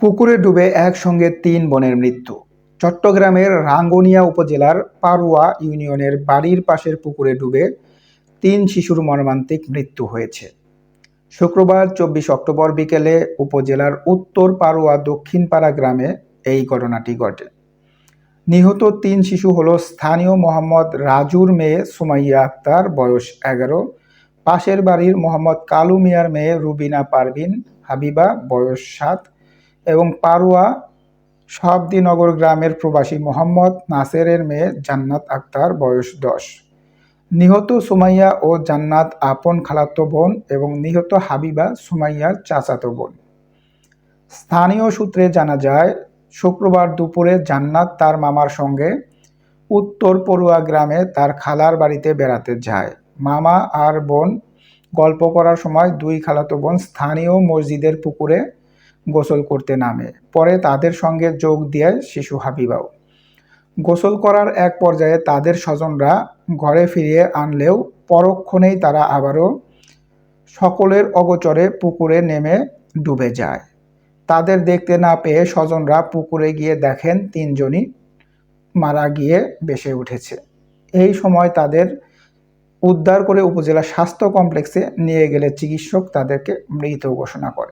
পুকুরে ডুবে একসঙ্গে তিন বোনের মৃত্যু। চট্টগ্রামের রাঙ্গুনিয়া উপজেলার পারুয়া ইউনিয়নের বাড়ির পাশের পুকুরে ডুবে তিন শিশুর মর্মান্তিক মৃত্যু হয়েছে। শুক্রবার চব্বিশ অক্টোবর বিকেলে উপজেলার উত্তর পারুয়া দক্ষিণপাড়া গ্রামে এই ঘটনাটি ঘটে। নিহত তিন শিশু হলো স্থানীয় মোহাম্মদ রাজুর মেয়ে সুমাইয়া আক্তার, বয়স এগারো, পাশের বাড়ির মোহাম্মদ কালু মিয়ার মেয়ে রুবিনা পারভিন, হাবিবা, বয়স সাত এবং পারুয়া শাহাবদীনগর গ্রামের প্রবাসী মোহাম্মদ নাসেরের মেয়ে জান্নাত আক্তার, বয়স দশ। নিহত সুমাইয়া ও জান্নাত আপন খালাতো বোন এবং নিহত হাবিবা সুমাইয়ার চাচাতো বোন। স্থানীয় সূত্রে জানা যায়, শুক্রবার দুপুরে জান্নাত তার মামার সঙ্গে উত্তর পড়ুয়া গ্রামে তার খালার বাড়িতে বেড়াতে যায়। মামা আর বোন গল্প করার সময় দুই খালাতো বোন স্থানীয় মসজিদের পুকুরে গোসল করতে নামে। পরে তাদের সঙ্গে যোগ দেয় শিশু হাবিবাও। গোসল করার এক পর্যায়ে তাদের স্বজনরা ঘরে ফিরিয়ে আনলেও পরক্ষণেই তারা আবারও সকলের অগোচরে পুকুরে নেমে ডুবে যায়। তাদের দেখতে না পেয়ে স্বজনরা পুকুরে গিয়ে দেখেন তিনজনই মারা গিয়ে বেসে উঠেছে। এই সময় তাদের উদ্ধার করে উপজেলা স্বাস্থ্য কমপ্লেক্সে নিয়ে গেলে চিকিৎসক তাদেরকে মৃত ঘোষণা করে।